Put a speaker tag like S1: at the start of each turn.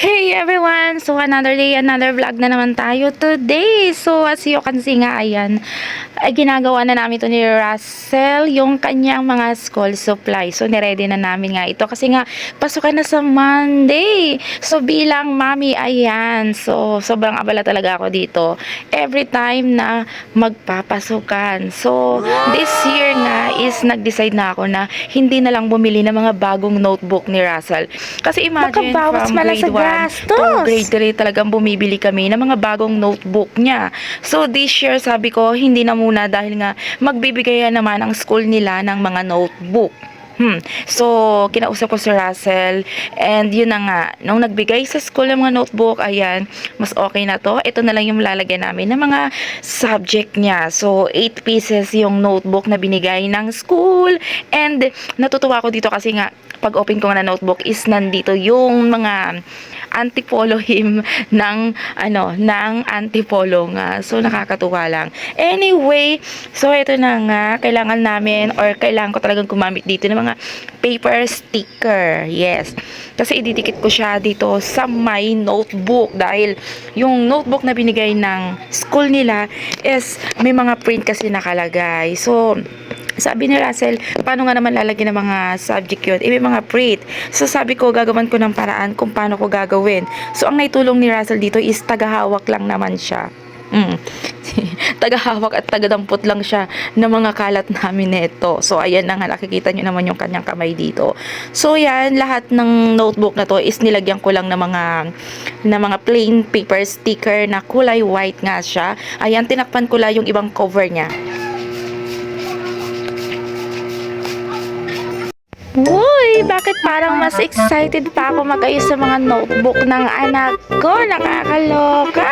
S1: Hey everyone! So another day, another vlog na naman tayo today. So as you can see nga, ayan, ay ginagawa na namin ito ni Russell, yung kanyang mga school supply. So niready na namin nga ito kasi nga pasukan na sa Monday. So bilang mami, ayan, so sobrang abala talaga ako dito. Every time na magpapasukan. So this year nga is nag-decide na ako na hindi na lang bumili ng mga bagong notebook ni Russell. Kasi imagine from grade
S2: sa
S1: 1
S2: gastos.
S1: to grade 3 talagang bumibili kami ng mga bagong notebook niya. So this year sabi ko hindi na muna dahil nga magbibigay naman ang school nila ng mga notebook. Hmm. So, kinausap ko si Russell and yun na nga, nung nagbigay sa school ng mga notebook, ayan, mas okay na to. Ito na lang yung lalagyan namin ng mga subject niya. So, 8 pieces yung notebook na binigay ng school and natutuwa ako dito kasi nga, pag open ko na notebook is nandito yung mga antipolo him ng ano ng antipolo nga so nakakatuwa lang anyway so ito na nga kailangan namin or kailangan ko talagang gumamit dito ng mga paper sticker yes kasi ididikit ko siya dito sa my notebook dahil yung notebook na binigay ng school nila is may mga print kasi nakalagay so sabi ni Russell, paano nga naman lalagyan ng mga subject yun? Eh, may mga print. So, sabi ko, gagawan ko ng paraan kung paano ko gagawin. So, ang naitulong ni Russell dito is tagahawak lang naman siya. Mm. tagahawak at tagadampot lang siya ng mga kalat namin nito. So, ayan na nga, nakikita nyo naman yung kanyang kamay dito. So, yan, lahat ng notebook na to is nilagyan ko lang ng mga na mga plain paper sticker na kulay white nga siya. Ayan, tinakpan ko lang yung ibang cover niya. Uy, bakit parang mas excited pa ako mag-ayos sa mga notebook ng anak ko? Nakakaloka.